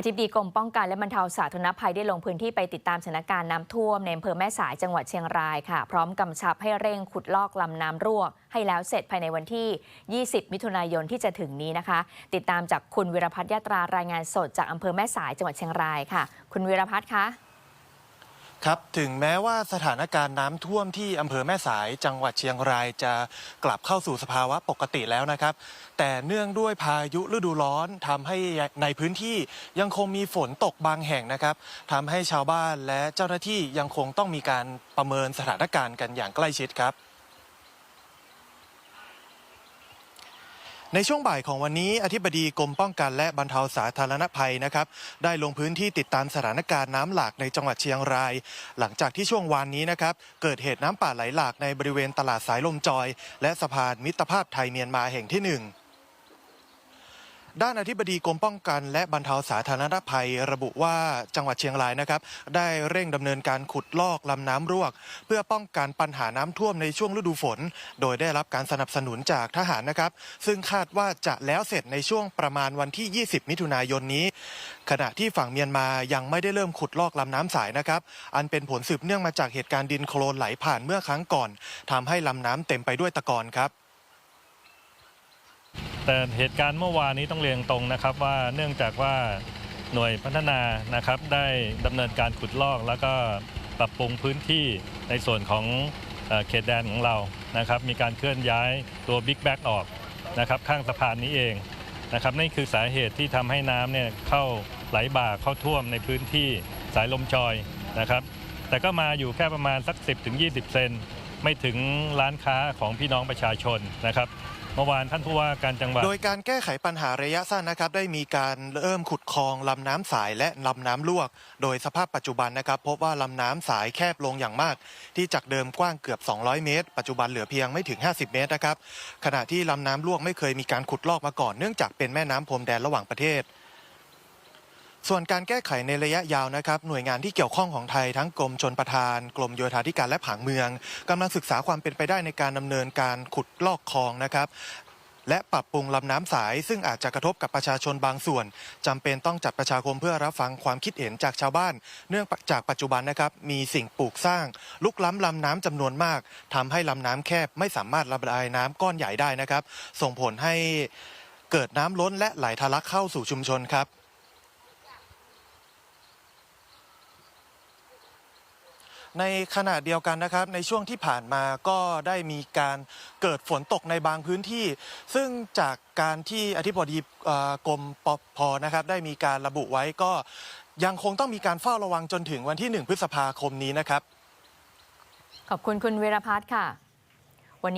อธิบดีกรมป้องกันและบรรเทาสาธารณภัยได้ลงพื้นที่ไปติดตามสถานการณ์น้ำท่วมในอำเภอแม่สายจังหวัดเชียงรายค่ะ พร้อมกำชับให้เร่งขุดลอกลำน้ำรั่ว ให้แล้วเสร็จภายในวันที่ 20 มิถุนายนที่จะถึงนี้นะคะ ติดตามจากคุณวิรพัฒน์ยาตรารายงานสดจากอำเภอแม่สายจังหวัดเชียงรายค่ะ คุณวิรพัฒน์คะ ครับถึงแม้ว่าสถานการณ์น้ำท่วมที่อำเภอแม่สายจังหวัดเชียงรายจะกลับเข้าสู่สภาวะปกติแล้วนะครับ แต่เนื่องด้วยพายุฤดูร้อนทำให้ในพื้นที่ยังคงมีฝนตกบางแห่งนะครับทำให้ชาวบ้านและเจ้าหน้าที่ยังคงต้องมีการประเมินสถานการณ์กันอย่างใกล้ชิดครับ ในช่วงบ่ายของวันนี้อธิบดีกรมป้องกันและบรรเทาสาธารณภัยนะครับ ได้ลงพื้นที่ติดตามสถานการณ์น้ำหลากในจังหวัดเชียงราย หลังจากที่ช่วงวานนี้นะครับ เกิดเหตุน้ำป่าไหลหลากในบริเวณตลาดสายลมจอย และสะพานมิตรภาพไทยเมียนมาแห่งที่หนึ่ง ด้านอธิบดีกรมป้องกันและบรรเทาสาธารณภัย ระบุว่าจังหวัดเชียงรายนะครับ ได้เร่งดำเนินการขุดลอกลำน้ำรวก เพื่อป้องกันปัญหาน้ำท่วมในช่วงฤดูฝน โดยได้รับการสนับสนุนจากทหารนะครับ ซึ่งคาดว่าจะแล้วเสร็จในช่วงประมาณวันที่ 20 มิถุนายนนี้ ขณะที่ฝั่งเมียนมายังไม่ได้เริ่มขุดลอกลำน้ำสายนะครับ อันเป็นผลสืบเนื่องมาจากเหตุการณ์ดินโคลนไหลผ่านเมื่อครั้งก่อนทำให้ลำน้ำเต็มไปด้วยตะกอนครับ แต่เหตุการณ์เมื่อวานนี้ต้องเรียงตรงนะครับว่าเนื่องจากว่าหน่วยพัฒนานะครับได้ดำเนินการขุดลอก แล้วก็ปรับปรุงพื้นที่ในส่วนของเขตแดนของเรานะครับมีการเคลื่อนย้ายตัวบิ๊กแบ็กออกนะครับข้างสะพานนี้เองนะครับนี่คือสาเหตุที่ทำให้น้ำเนี่ยเข้าไหลบ่าเข้าท่วมในพื้นที่สายลมจอยนะครับแต่ก็มาอยู่แค่ประมาณสัก 10-20 เซน ไม่ถึงร้านค้าของพี่น้องประชาชนนะครับเมื่อวานท่านผู้ว่าการจังหวัด โดยการแก้ไขปัญหาระยะสั้นนะครับได้มีการเริ่มขุดคลองลำน้ำสายและลำน้ำลวก โดยสภาพปัจจุบันนะครับ พบว่าลำน้ำสายแคบลงอย่างมาก ที่จากเดิมกว้างเกือบ 200 เมตร ปัจจุบันเหลือเพียงไม่ถึง 50 เมตรนะครับขณะที่ลำน้ำลวกไม่เคยมีการขุดลอกมาก่อนเนื่องจากเป็นแม่น้ำพรมแดนระหว่างประเทศ ส่วนการแก้ไขในระยะยาวนะครับหน่วยงานที่เกี่ยวข้องของไทยทั้งกรมชนประทาน กรมโยธาธิการและผังเมืองกำลังศึกษาความเป็นไปได้ในการดำเนินการขุดลอกคลองนะครับและปรับปรุงลำน้ำสาย ซึ่งอาจจะกระทบกับประชาชนบางส่วนจำเป็นต้องจัดประชาคมเพื่อรับฟังความคิดเห็นจากชาวบ้าน เนื่องจากปัจจุบันนะครับ มีสิ่งปลูกสร้าง ลุกล้ำลำน้ำจำนวนมากทำให้ลำน้ำแคบไม่สามารถระบายน้ำก้อนใหญ่ได้นะครับ ส่งผลให้เกิดน้ำล้นและไหลทะลักเข้าสู่ชุมชนครับ ในขณะเดียวกันนะครับ ในช่วงที่ผ่านมาก็ได้มีการเกิดฝนตกในบางพื้นที่ ซึ่งจากการที่อธิบดีกรมปพนะครับ ได้มีการระบุไว้ก็ยังคงต้องมีการเฝ้าระวังจนถึงวันที่ 1 พฤษภาคมนี้นะครับ ขอบคุณคุณเวรพัฒน์ค่ะ